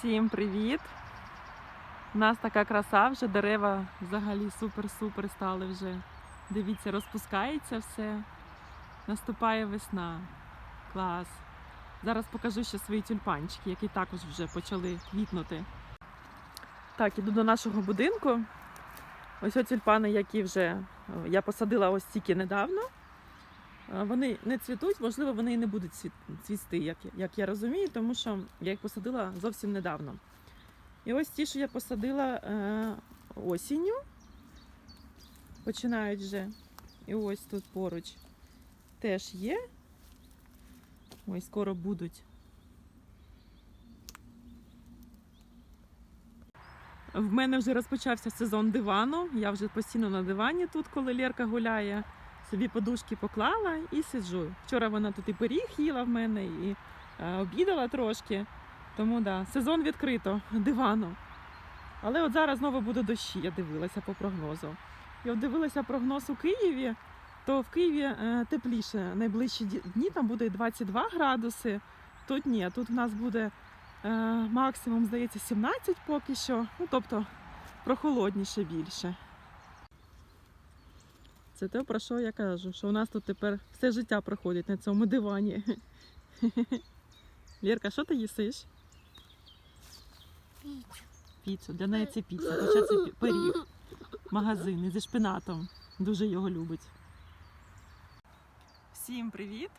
Всім привіт! У нас така краса, вже дерева взагалі супер-супер стали вже. Дивіться, розпускається все. Наступає весна. Клас. Зараз покажу ще свої тюльпанчики, які також вже почали квітнути. Так, іду до нашого будинку. Ось ось тюльпани, які вже я посадила ось тільки недавно. Вони не цвітуть, можливо, вони і не будуть цвісти, як, як я розумію, тому що я їх посадила зовсім недавно. І ось ті, що я посадила е, осінню, починають вже. І ось тут поруч теж є. Ой, скоро будуть. В мене вже розпочався сезон дивану. Я вже постійно на дивані тут, коли Лерка гуляє. Собі подушки поклала і сиджу. Вчора вона тут і пиріг їла в мене, і е, обідала трошки. Тому да, сезон відкрито дивану. Але от зараз знову буде дощі, я дивилася по прогнозу. От дивилася прогноз у Києві, то в Києві е, тепліше. Найближчі дні там буде 22 градуси. Тут ні, тут в нас буде е, максимум, здається, 17 поки що. Ну, тобто прохолодніше більше. Це те, про що я кажу, що у нас тут тепер все життя проходить на цьому дивані. Лєрка, що ти їсиш? Піцу. Для неї це піца, хоча це пиріг. Магазин зі шпинатом. Дуже його любить. Всім привіт!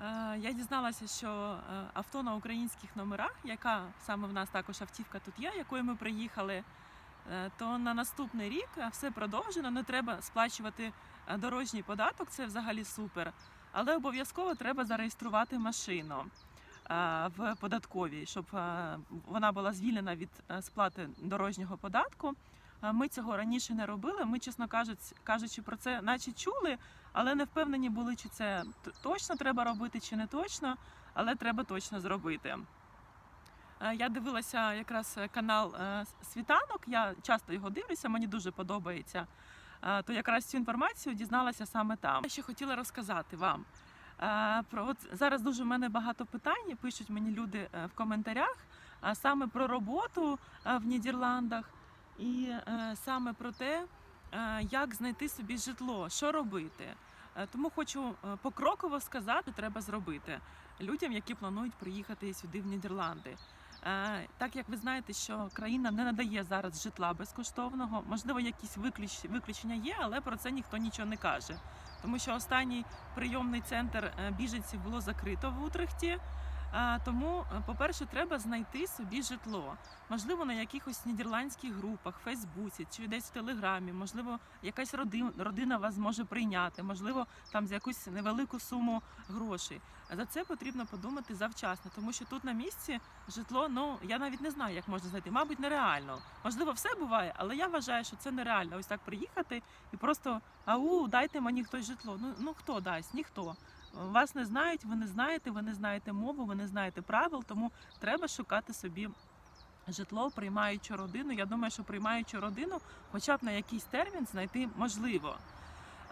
Е, Я дізналася, що е, авто на українських номерах, яка саме в нас також автівка тут є, якою ми приїхали, то на наступний рік е, все продовжено, не треба сплачувати е, дорожній податок, це взагалі супер. Але обов'язково треба зареєструвати машину е, в податковій, щоб е, вона була звільнена від е, сплати дорожнього податку. Е, Ми цього раніше не робили. Ми, чесно кажучи, про це наче чули, але не впевнені були, чи це точно треба робити, чи не точно, але треба точно зробити. Е, Я дивилася якраз канал е, Світанок. Я часто його дивлюся, мені дуже подобається. Е, То якраз цю інформацію дізналася саме там. Я ще хотіла розказати вам. Е, Про от зараз дуже в мене багато питань. Пишуть мені люди е, в коментарях а саме про роботу е, в Нідерландах і е, саме про те, е, як знайти собі житло, що робити. Е, Тому хочу е, покроково сказати, треба зробити людям, які планують приїхати сюди в Нідерланди. Е, Так як ви знаєте, що країна не надає зараз житла безкоштовного, можливо, якісь виключ- виключення є, але про це ніхто нічого не каже. Тому що останній прийомний центр е, біженців було закрито в Утрехті. Тому, е, по-перше, треба знайти собі житло. Можливо, на якихось нідерландських групах, Фейсбуці чи десь в Телеграмі, можливо, якась родина, родина вас може прийняти, можливо, там за якусь невелику суму грошей. За це потрібно подумати завчасно, тому що тут на місці житло, ну я навіть не знаю, як можна знайти. Мабуть, нереально. Можливо, все буває, але я вважаю, що це нереально. Ось так приїхати і просто ау, дайте мені хтось житло. Ну ну хто дасть? Ніхто. Вас не знають, ви не знаєте, ви не знаєте мову, ви не знаєте правил, тому треба шукати собі житло, приймаючу родину. Я думаю, що приймаючу родину, хоча б на якийсь термін знайти можливо.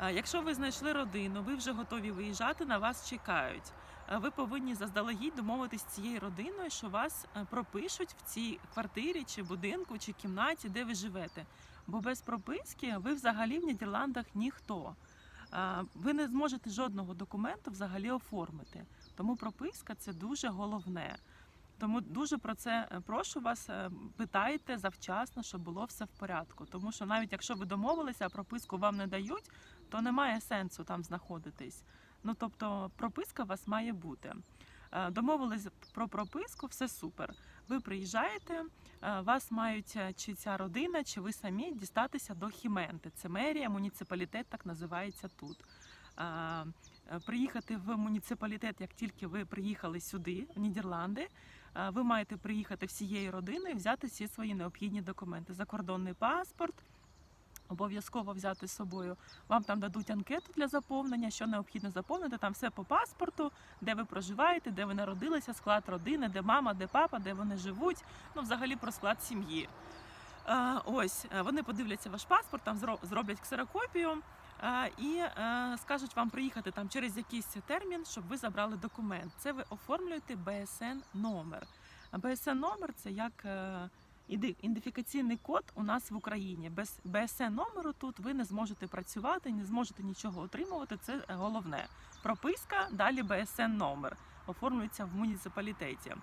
Е, Якщо ви знайшли родину, ви вже готові виїжджати, на вас чекають. Е, Ви повинні заздалегідь домовитись з цією родиною, що вас е, пропишуть в цій квартирі, чи будинку, чи кімнаті, де ви живете. Бо без прописки ви взагалі в Нідерландах ніхто. Ви не зможете жодного документу взагалі оформити. Тому прописка це дуже головне. Тому дуже про це е, прошу вас, е, питайте завчасно, щоб було все в порядку. Тому що навіть якщо ви домовилися, а прописку вам не дають, то немає сенсу там знаходитись. Ну тобто прописка у вас має бути. Е, Домовились про прописку, все супер. Ви приїжджаєте, е, вас мають е, чи ця родина, чи ви самі дістатися до Хіменти. Це мерія, муніципалітет так називається тут. Е, Приїхати в муніципалітет, як тільки ви приїхали сюди, в Нідерланди, ви маєте приїхати всією родиною, взяти всі свої необхідні документи: закордонний паспорт. Обов'язково взяти з собою. Вам там дадуть анкету для заповнення, що необхідно заповнити. Там все по паспорту, де ви проживаєте, де ви народилися, склад родини, де мама, де папа, де вони живуть. Ну, взагалі про склад сім'ї. Е, Ось е, вони подивляться ваш паспорт, там зроблять ксерокопію е, і скажуть вам приїхати там через якийсь термін, щоб ви забрали документ. Це ви оформлюєте БСН номер. БСН номер це як ідентифікаційний код у нас в Україні. Без БСН номеру тут ви не зможете працювати, не зможете нічого отримувати. Це головне. Прописка, далі БСН номер оформлюється в муніципалітеті.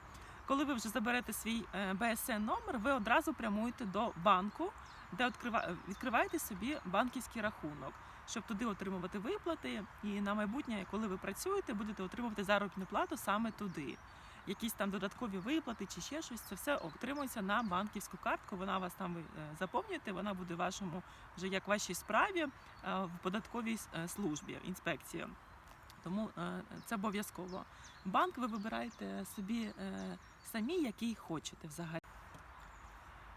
Коли ви вже заберете свій е, БСН номер, ви одразу прямуєте до банку, де відкрива- відкриваєте собі банківський рахунок, щоб туди отримувати виплати. І на майбутнє, коли ви працюєте, будете отримувати заробітну плату саме туди. Якісь там додаткові виплати чи ще щось, це все отримується на банківську картку. Вона вас там е, заповнюєте, вона буде вашому вже як вашій справі е, в податковій е, службі інспекції. Тому це обов'язково. Банк ви вибираєте собі самі, який хочете взагалі.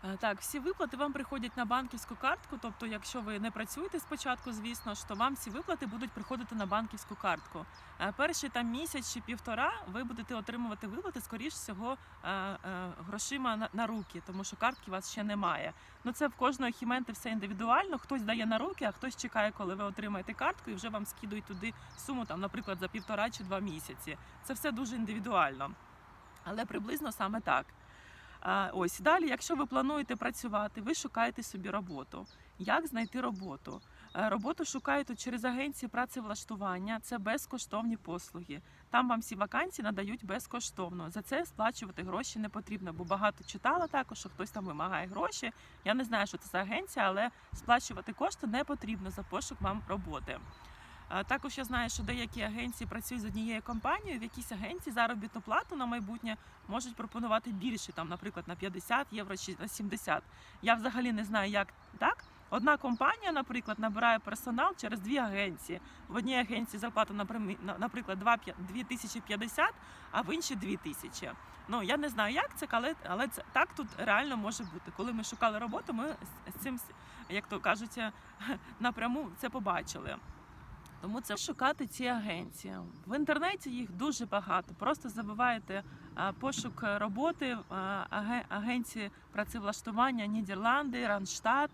Е, Так, всі виплати вам приходять на банківську картку. Тобто, якщо ви не працюєте спочатку, звісно ж, то вам всі виплати будуть приходити на банківську картку. Е, Перші там місяць чи півтора ви будете отримувати виплати, скоріш всього, е, грошима на, на руки, тому що картки у вас ще немає. Ну це в кожного хіменти все індивідуально. Хтось дає на руки, а хтось чекає, коли ви отримаєте картку, і вже вам скидують туди суму, там, наприклад, за півтора чи два місяці. Це все дуже індивідуально, але приблизно саме так. Ось далі, якщо ви плануєте працювати, ви шукаєте собі роботу. Як знайти роботу? Е, Роботу шукаєте через агенції працевлаштування. Це безкоштовні послуги. Там вам всі вакансії надають безкоштовно. За це сплачувати гроші не потрібно, бо багато читала також, що хтось там вимагає гроші. Я не знаю, що це за агенція, але сплачувати кошти не потрібно за пошук вам роботи. А Також я знаю, що деякі агенції працюють з однією компанією. В якійсь агенції заробітну плату на майбутнє можуть пропонувати більше, там, наприклад, на 50 євро чи на 70. Я взагалі не знаю, як так. Одна компанія, наприклад, набирає персонал через дві агенції. В одній агенції зарплата, наприклад, 2050, а в іншій 2000. Ну я не знаю, як це, але, але це так тут реально може бути. Коли ми шукали роботу, ми з цим, як то кажуть, напряму це побачили. Тому це шукати ці агенції. В інтернеті їх дуже багато. Просто забиваєте пошук роботи аге- агенції працевлаштування Нідерланди, Ранштадт.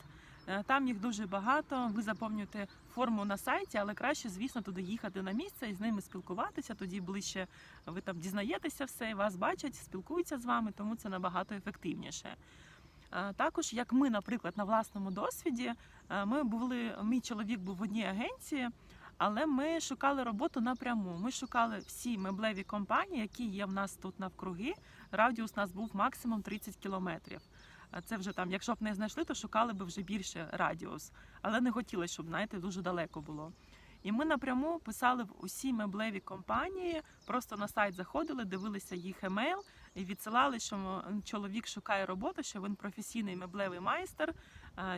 Е, Там їх дуже багато. Ви заповнюєте форму на сайті, але краще, звісно, туди їхати на місце і з ними спілкуватися. Тоді ближче ви там дізнаєтеся все, і вас бачать, спілкуються з вами, тому це набагато ефективніше. Е, Також, як ми, наприклад, на власному досвіді, е, ми були, мій чоловік був в одній агенції. Але ми шукали роботу напряму. Ми шукали всі меблеві компанії, які є в нас тут навкруги. Радіус у нас був максимум 30 кілометрів. Це вже там, якщо б не знайшли, то шукали б вже більше радіус. Але не хотіли, щоб знаєте, дуже далеко було. І ми напряму писали в усі меблеві компанії, просто на сайт заходили, дивилися їх емейл і відсилали, що чоловік шукає роботу, що він професійний меблевий майстер,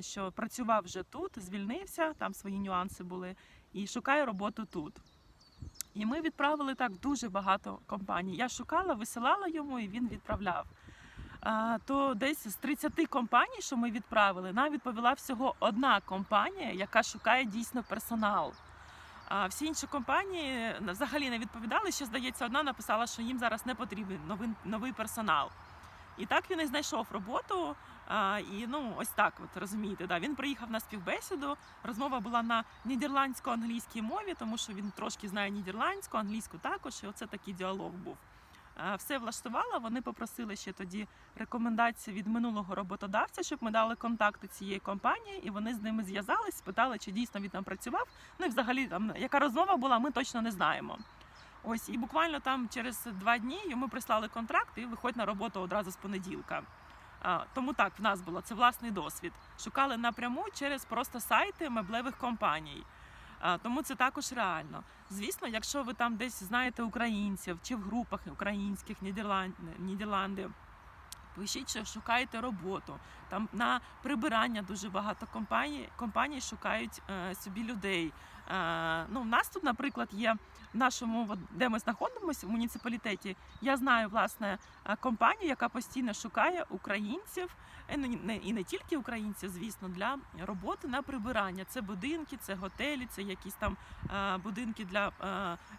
що працював вже тут, звільнився, там свої нюанси були і шукає роботу тут. І ми відправили так дуже багато компаній. Я шукала, висилала йому, і він відправляв. А, то десь з 30 компаній, що ми відправили, нам відповіла всього одна компанія, яка шукає дійсно персонал. А всі інші компанії взагалі не відповідали. Ще здається, одна написала, що їм зараз не потрібен новий, новий персонал. І так він і знайшов роботу. А, і ну ось так, от розумієте, да. Він приїхав на співбесіду. Розмова була на нідерландсько-англійській мові, тому що він трошки знає нідерландську, англійську також. І оце такий діалог був. А, Все влаштувало. Вони попросили ще тоді рекомендації від минулого роботодавця, щоб ми дали контакти цієї компанії, і вони з ними зв'язались, спитали, чи дійсно він там працював. Ну і взагалі там яка розмова була, ми точно не знаємо. Ось і буквально там через два дні йому прислали контракт і виходь на роботу одразу з понеділка. Тому так в нас було це власний досвід. Шукали напряму через просто сайти меблевих компаній. Тому це також реально. Звісно, якщо ви там десь знаєте українців чи в групах українських Нідерланд, Нідерланди, пишіть, що шукаєте роботу. Там на прибирання дуже багато компаній, компаній шукають е, собі людей. Е, ну, в нас тут, наприклад, є в нашому, де ми знаходимося, в муніципалітеті. Я знаю власне е, компанію, яка постійно шукає українців, е, ну, і не тільки українців, звісно, для роботи на прибирання. Це будинки, це готелі, це якісь там будинки для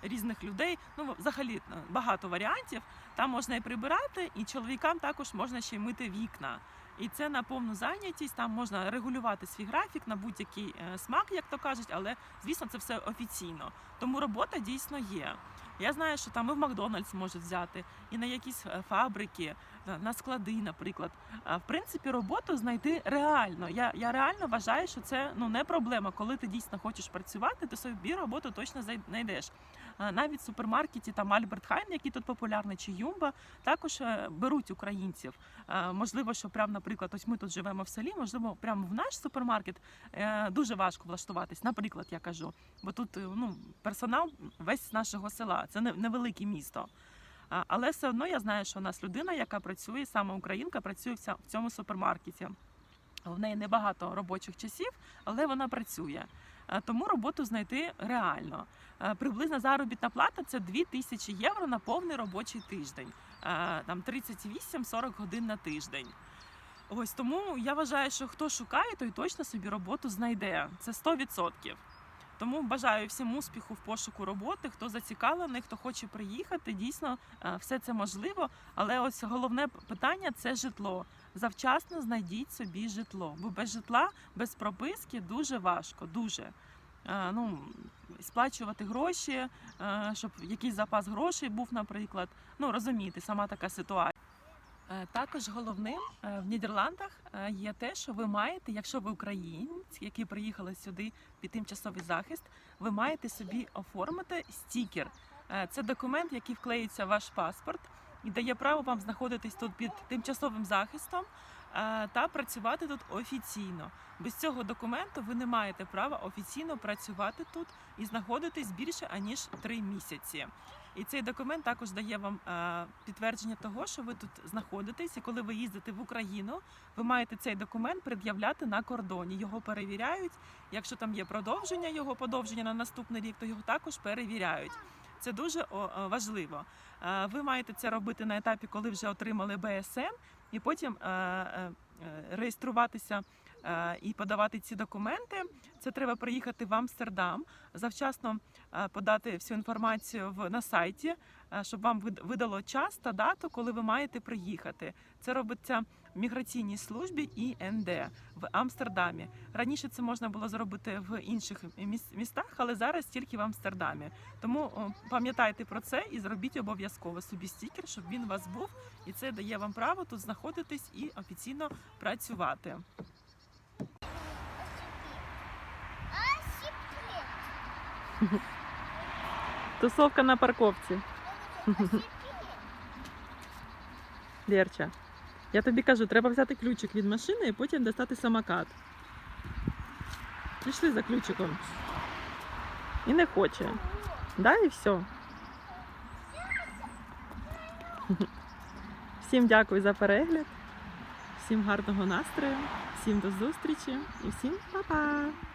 різних людей. Ну, взагалі багато варіантів. Там можна і прибирати, і чоловікам також можна ще й мити вікна. І це на повну зайнятість. Там можна регулювати свій графік на будь-який е, смак, як то кажуть, але звісно, це все офіційно. Тому робота дійсно є. Я знаю, що там і в Макдональдс можуть взяти, і на якісь е, фабрики, на- склади, наприклад. В принципі, роботу знайти реально. Я, я реально вважаю, що це ну не проблема. Коли ти дійсно хочеш працювати, ти собі роботу точно знайдеш. Навіть в супермаркеті там Альберт Хайн, який тут популярний, чи Юмба, також е, беруть українців. Можливо, що прямо, наприклад, ось ми тут живемо в селі, можливо, прямо в наш супермаркет е, дуже важко влаштуватись. Наприклад, я кажу, бо тут е, ну, персонал весь нашого села, це невелике місто. Але все одно я знаю, що у нас людина, яка працює, саме українка, працює в цьому супермаркеті. В неї небагато робочих часів, але вона працює. Е, Тому роботу знайти реально. Е, Приблизна заробітна плата це 2000 євро на повний робочий тиждень. Е, Там 38-40 годин на тиждень. Ось тому я вважаю, що хто шукає, той точно собі роботу знайде. Це 100%. Тому бажаю всім успіху в пошуку роботи. Хто зацікавлений, хто хоче приїхати, дійсно все це можливо. Але ось головне питання це житло. Завчасно знайдіть собі житло, бо без житла, без прописки дуже важко. Дуже Е, ну сплачувати гроші, е, щоб якийсь запас грошей був, наприклад. Ну розумієте, сама така ситуація. Е, Також головним в Нідерландах є те, що ви маєте, якщо ви українець, які приїхали сюди під тимчасовий захист, ви маєте собі оформити стікер. Це документ, який вклеїться в ваш паспорт і дає право вам знаходитись тут під тимчасовим захистом е, та працювати тут офіційно. Без цього документу ви не маєте права офіційно працювати тут і знаходитись більше аніж три місяці. І цей документ також дає вам е, підтвердження того, що ви тут знаходитесь. І коли ви їздите в Україну, ви маєте цей документ пред'являти на кордоні. Його перевіряють. Якщо там є продовження його подовження на наступний рік, то його також перевіряють. Це дуже о, важливо. Е, Ви маєте це робити на етапі, коли вже отримали БСН, і потім е, е, е, реєструватися е, і подавати ці документи. Це треба приїхати в Амстердам, завчасно е, подати всю інформацію на сайті, е, щоб вам видало час та дату, коли ви маєте приїхати. Це робиться міграційній службі ІНД в Амстердамі. Раніше це можна було зробити в інших містах, але зараз тільки в Амстердамі. Тому пам'ятайте про це і зробіть обов'язково собі стікер, щоб він у вас був, і це дає вам право тут знаходитись і офіційно працювати. Тусовка на парковці. Лєрча, я тобі кажу, треба взяти ключик від машини і потім достати самокат. Пішли за ключиком. І не хоче. Да, і все. Всім дякую за перегляд, всім гарного настрою, всім до зустрічі і всім па-па!